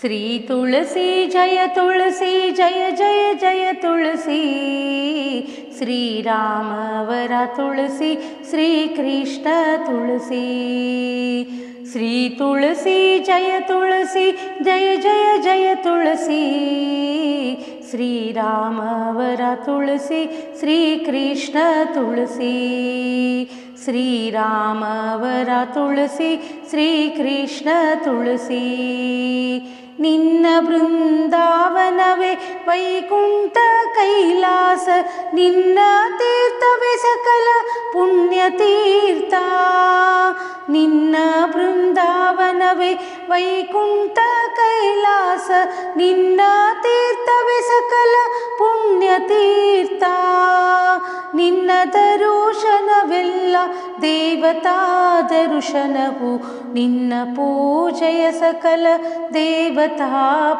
श्री तुलसी जय तुलसी जय जय जय तुलसी श्रीराम वरा तुलसी श्रीकृष्ण तुलसी श्री तुलसी जय तुलसी जय जय जय तुलसी श्रीराम वरा तुलसी श्रीकृष्ण तुलसी श्रीराम वरा तुलसी श्रीकृष्ण तुलसी ನಿನ್ನ ಬೃಂದಾವನವೇ ವೈಕುಂಠ ಕೈಲಾಸ ನಿನ್ನ ತೀರ್ಥವೇ ಸಕಲ ಪುಣ್ಯ ತೀರ್ಥ ನಿನ್ನ ಬೃಂದಾವನವೇ ವೈಕುಂಠ ಕೈಲಾಸ ನಿನ್ನ ತೀರ್ಥವೇ ಸಕಲ ಪುಣ್ಯ ತೀರ್ಥ ನಿನ್ನ ದರುಶನವೆಲ್ಲ ದೇವತಾ ದರುಶನವು ನಿನ್ನ ಪೂಜೆಯ ಸಕಲ ದೇವತಾ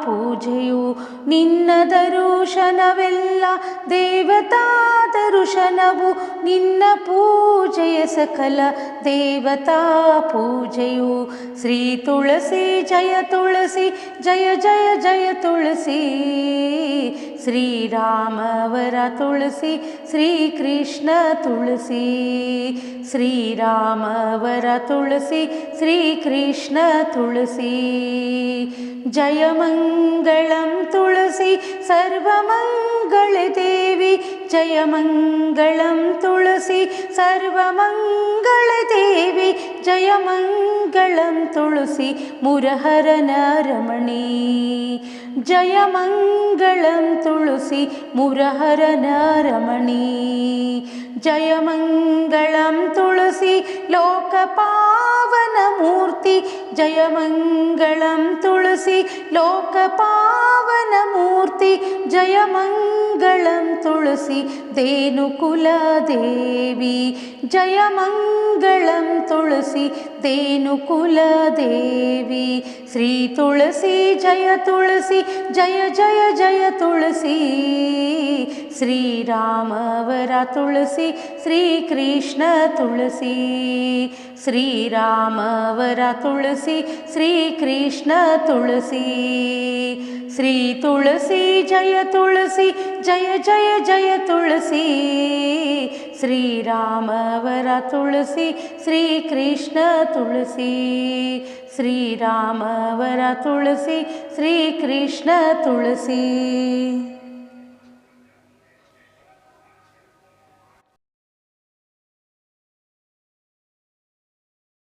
ಪೂಜೆಯು ನಿನ್ನ ದರುಶನವೆಲ್ಲ ದೇವತಾ ದರುಶನವು ನಿನ್ನ ಪೂಜೆಯ ಸಕಲ ದೇವತಾ ಪೂಜೆಯು ಶ್ರೀ ತುಳಸಿ ಜಯ ತುಳಸಿ ಜಯ ಜಯ ಜಯ ತುಳಸಿ ಶ್ರೀರಾಮವರ ತುಳಸಿ ಶ್ರೀಕೃಷ್ಣ ತುಳಸಿ ಶ್ರೀರಾಮವರ ತುಳಸಿ ಶ್ರೀಕೃಷ್ಣ ತುಳಸಿ ಜಯ ಮಂಗಳಂ ತುಳಸಿ சர்வமங்கள தேவி ஜயமங்கலம் துளசி. சர்வமங்கள தேவி ஜயமங்கலம் துளசி. முரஹரன ரமணி ஜயமங்கலம் துளசி. முரஹரன ரமணி ஜயமங்கலம் துளசி. லோகபாவனமூர்த்தி ஜயமங்கலம் துளசி. லோகபா पावनमूर्ति जय मङ्गलं तुलसि धेनुकुलदेवी जय मङ्गलं तुलसि देनुकुलदेवी श्री तुलसि जय तुलसि जय जय जय तुलसी श्रीरामवरा तुलसि श्रीकृष्ण तुलसी श्रीरामवरा तुलसि श्रीकृष्ण तुलसी श्री तुलसी जय तुलसी जय जय जय तुलसी। श्रीरामवरा तुलसी श्रीकृष्ण तुलसी। श्रीरामवरालसि श्रीकृष्ण तुलसी।